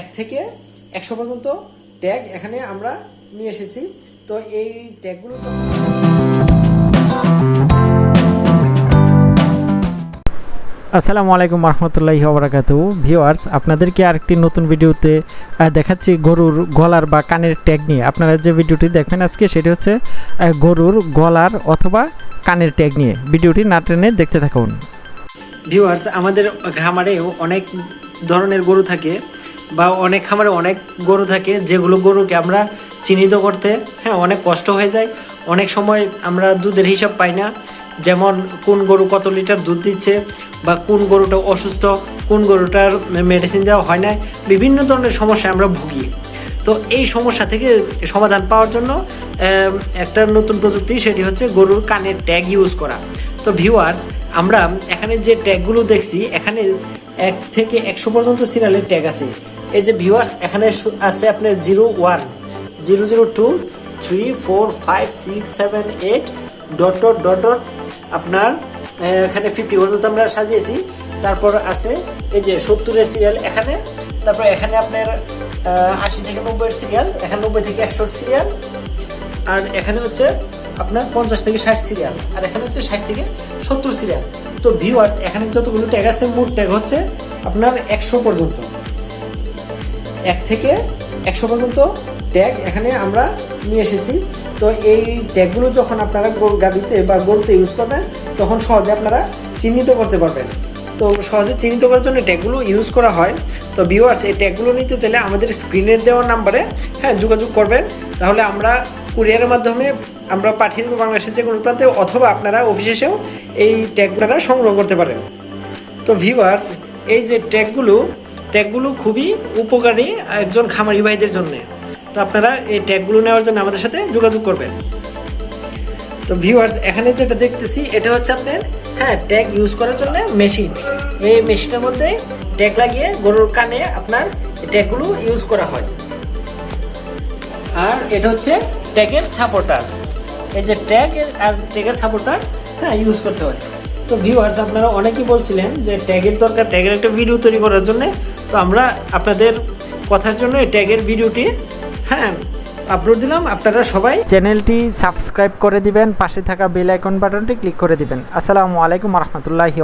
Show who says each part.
Speaker 1: এক থেকে একশো পর্যন্ত ট্যাগ এখানে আমরা নিয়ে এসেছি। তো এই ট্যাগগুলো
Speaker 2: আসসালামু আলাইকুম রহমতুল্লাহি ওবরাকাত। ভিউয়ার্স আপনাদেরকে আরেকটি নতুন ভিডিওতে দেখাচ্ছি গরুর গলার বা কানের ট্যাগ নিয়ে। আপনারা যে ভিডিওটি দেখবেন আজকে সেটি হচ্ছে গরুর গলার অথবা কানের ট্যাগ নিয়ে। ভিডিওটি না টেনে দেখতে থাকুন।
Speaker 1: ভিউয়ার্স আমাদের খামারেও অনেক ধরনের গরু থাকে। বা অনেক খামারে অনেক গরু থাকে, যেগুলো গরুকে আমরা চিহ্নিত করতে হ্যাঁ অনেক কষ্ট হয়ে যায়। অনেক সময় আমরা দুধের হিসাব পাই না, যেমন কোন গরু কত লিটার দুধ দিচ্ছে বা কোন গরুটা অসুস্থ, কোন গরুটার মেডিসিন দেওয়া হয় না, বিভিন্ন ধরনের সমস্যায় আমরা ভুগি। তো এই সমস্যা থেকে সমাধান পাওয়ার জন্য একটা নতুন প্রযুক্তি, সেটি হচ্ছে গরুর কানের ট্যাগ ইউজ করা। তো ভিউয়ার্স, আমরা এখানে যে ট্যাগগুলো দেখছি, এখানে এক থেকে একশো পর্যন্ত সিরিয়ালের ট্যাগ আছে। এই যে ভিউয়ার্স এখানে আছে আপনার zero one, zero zero two, three, four, five, six, seven, eight, dot dot dot dot, আপনার এখানে ফিফটি পর্যন্ত আমরা সাজিয়েছি। তারপর আছে এই যে সত্তরের সিরিয়াল এখানে। তারপর এখানে আপনার আশি থেকে নব্বইয়ের সিরিয়াল এখানে নব্বই থেকে একশো সিরিয়াল আর এখানে হচ্ছে আপনার পঞ্চাশ থেকে ষাট সিরিয়াল আর এখানে হচ্ছে ষাট থেকে সত্তর সিরিয়াল তো ভিউয়ার্স এখানে যতগুলো ট্যাগ আছে, মোট ট্যাগ হচ্ছে আপনার একশো পর্যন্ত। এক থেকে একশো পর্যন্ত ট্যাগ এখানে আমরা নিয়ে এসেছি। তো এই ট্যাগগুলো যখন আপনারা গাবিতে বা গরুতে ইউজ করবেন, তখন সহজে আপনারা চিহ্নিত করতে পারবেন। তো সহজে চিহ্নিত করার জন্য ট্যাগগুলো ইউজ করা হয়। তো ভিউয়ার্স এই ট্যাগগুলো নিতে চাইলে আমাদের স্ক্রিনের দেওয়া নাম্বারে হ্যাঁ যোগাযোগ করবেন। তাহলে আমরা কুরিয়ারের মাধ্যমে আমরা পাঠিয়ে দেবো বাংলাদেশের যে কোনো প্রান্তে, অথবা আপনারা অফিসে এসেও এই ট্যাগগুলো সংগ্রহ করতে পারেন। তো ভিউয়ার্স এই যে ট্যাগগুলো ট্যাগগুলো খুবই উপকারী একজন খামারি ভাইদের জন্য। তো আপনারা এই ট্যাগগুলো নেওয়ার জন্য আমাদের সাথে যোগাযোগ করবেন। তো ভিউয়ার্স এখানে যেটা দেখতেছি, এটা হচ্ছে আপনার হ্যাঁ ট্যাগ ইউজ করার জন্য মেশিন এই মেশিনের মধ্যে ট্যাগ লাগিয়ে গরুর কানে আপনার ট্যাগগুলো ইউজ করা হয়। আর এটা হচ্ছে ট্যাগের সাপোর্টার এই যে ট্যাগ আর ট্যাগের সাপোর্টার হ্যাঁ ইউজ করতে হয়। তো ভিউয়ার্স আপনারা অনেকেই বলছিলেন যে ট্যাগের দরকার ট্যাগের একটা ভিডিও তৈরি করার জন্য তো আমরা আপনাদের কথার জন্য এই ট্যাগের ভিডিওটি হ্যাঁ আপলোড দিলাম। আপনারা সবাই
Speaker 2: চ্যানেলটি সাবস্ক্রাইব করে দিবেন, পাশে থাকা বেল আইকন বাটনটি ক্লিক করে দিবেন। আসসালামু আলাইকুম রহমতুল্লাহি